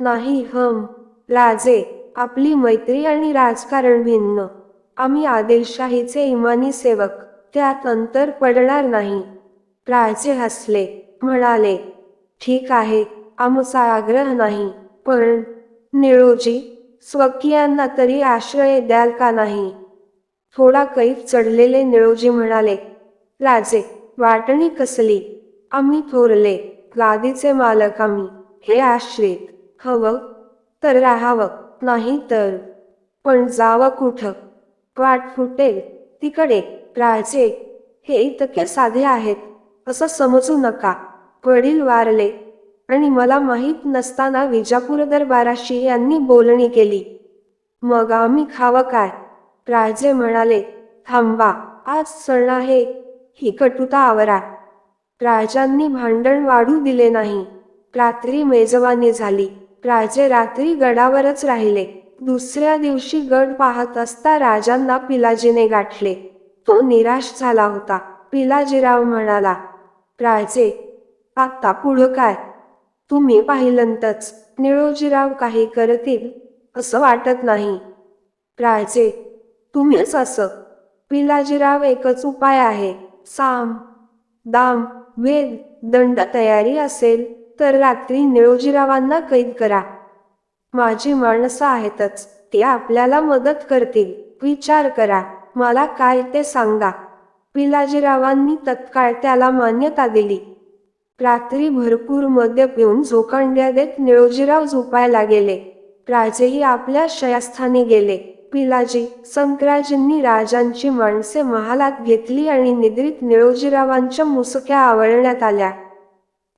नाही हम राजे आपली मैत्री आणि राजकारण भिन्न. आम्ही आदिलशाहीचे इमानी सेवक. त्यात अंतर पडणार नाही. राजे हसले म्हणाले ठीक आहे आमचा आग्रह नाही. पण निळोजी स्वकीयांना तरी आश्रय द्याल का नाही? थोडा कैफ चढलेले निळोजी म्हणाले राजे वाटणी कसली? आम्ही थोरले गादीचे मालक आम्ही. हे आश्रित. हवं तर राहावं नाही तर पण जावं कुठं? वाट फुटेल तिकडे राजे हे इतके साधे आहेत असं समजू नका. वडील वारले आणि मला माहीत नसताना विजापूर दरबाराशी यांनी बोलणी केली. मग आम्ही खावं काय? राजे म्हणाले थांबा आज सण आहे ही कटुता आवरा. राजांनी भांडण वाढू दिले नाही. रात्री मेजवानी झाली. राजे रात्री गडावरच राहिले. दुसऱ्या दिवशी गड पाहत असता राजांना पिलाजीने गाठले. तो निराश झाला होता. पिलाजीराव म्हणाला राजे आता पुढं काय? तुम्ही पाहिलंतच. निळोजीराव काही करतील असं वाटत नाही. राजे तुम्हीच असं. पिलाजीराव एकच उपाय आहे. साम दाम वेद दंड तयारी असेल. तर रात्री निळोजीरावांना कैद करा. माझी माणसं आहेतच ते आपल्याला मदत करतील. विचार करा मला काय ते सांगा. पिलाजीरावांनी तत्काळ त्याला मान्यता दिली. रात्री भरपूर मद्य पिऊन झोकांड्या देत निळोजीराव झोपायला गेले. राजेही आपल्या शयास्थानी गेले. पिलाजी संक्राजींनी राजांची माणसे महालात घेतली आणि निद्रित निळोजीरावांच्या मुसक्या आवळण्यात आल्या.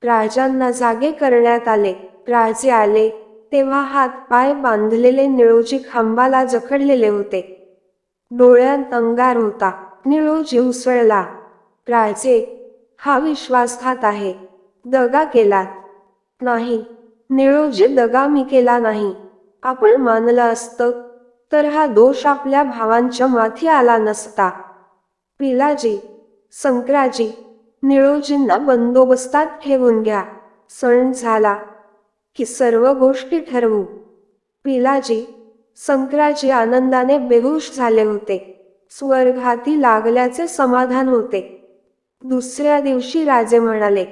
राजांना जागे करण्यात आले. राजे आले. तेव्हा हात पाय बांधलेले निळोजी खांबाला जखडलेले होते. डोळ्यात अंगार होता. निळोजी उसळला. राजे हा विश्वासघात आहे. दगा केलात. नाही. निळोजी दगा मी केला नाही. आपण मानलं असतं. तर हा दोष आपल्या भावांच्या माथी आला नसता. पिलाजी संक्राजी निळोजींना बंदोबस्तात ठेवून घ्या. सण झाला. की सर्व गोष्टी ठरवू. पिलाजी संक्राजी आनंदाने बेहूश झाले होते. स्वर्गाती लागल्याचे समाधान होते. दुसऱ्या दिवशी राजे म्हणाले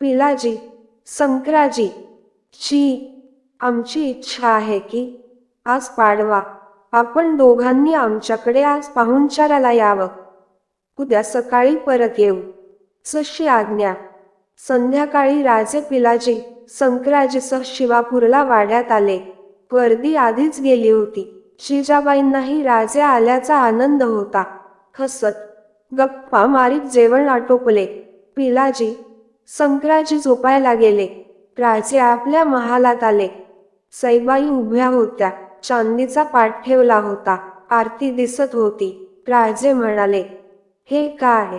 पिलाजी संक्राजी ची आमची इच्छा आहे की आज पाडवा. आपण दोघांनी आमच्याकडे आज पाहुणचाराला यावं. उद्या सकाळी परत येऊ. सशी आज्ञा. संध्याकाळी राजे पिलाजी संक्राजीसह शिवापूरला वाड्यात आले. वर्दी आधीच गेली होती. शिजाबाईंनाही राजे आल्याचा आनंद होता. हसत गप्पा मारीत जेवण आटोपले. पिलाजी संक्राजी झोपायला गेले. राजे आपल्या महालात आले. सईबाई उभ्या होत्या. चांदीचा पाठ ठेवला होता. आरती दिसत होती. राजे म्हणाले हे काय?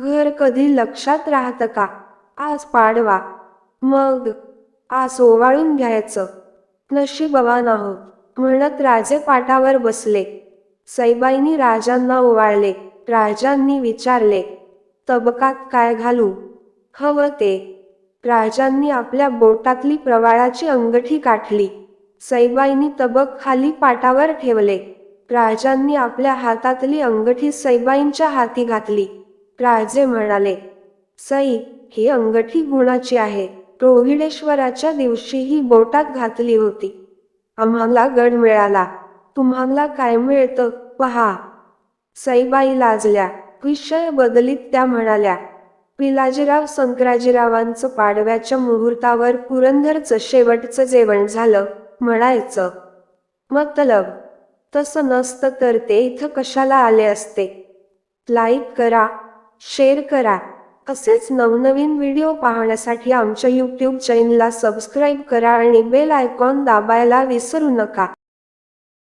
घर कधी लक्षात राहतं का? आज पाडवा. मग आज ओवाळून घ्यायचं. नशीबवान आहोत म्हणत राजे पाटावर बसले. सईबाईंनी राजांना ओवाळले राजांनी विचारले तबकात काय घालू? हवं ते. राजांनी आपल्या बोटातली प्रवाळाची अंगठी काठली सईबाईंनी तबक खाली पाटावर ठेवले. राजांनी आपल्या हातातली अंगठी सईबाईंच्या हाती घातली. राजे म्हणाले सई ही अंगठी गुणाची आहे? रोहिडेश्वराच्या दिवशी ही बोटात घातली होती. आम्हाला गड मिळाला. तुम्हाला काय मिळतं पहा. सईबाई लाजल्या. विषय बदलीत त्या म्हणाल्या पिलाजीराव संक्राजीरावांचं पाडव्याच्या मुहूर्तावर पुरंदरचं शेवटचं जेवण झालं म्हणायचं. मतलब तसं नसतं तर ते इथं कशाला आले असते? लाईक करा. शेअर करा. असेच नवनवीन व्हिडिओ पाहण्यासाठी आमच्या यूट्यूब चॅनलला सबस्क्राईब करा आणि बेल आयकॉन दाबायला विसरू नका.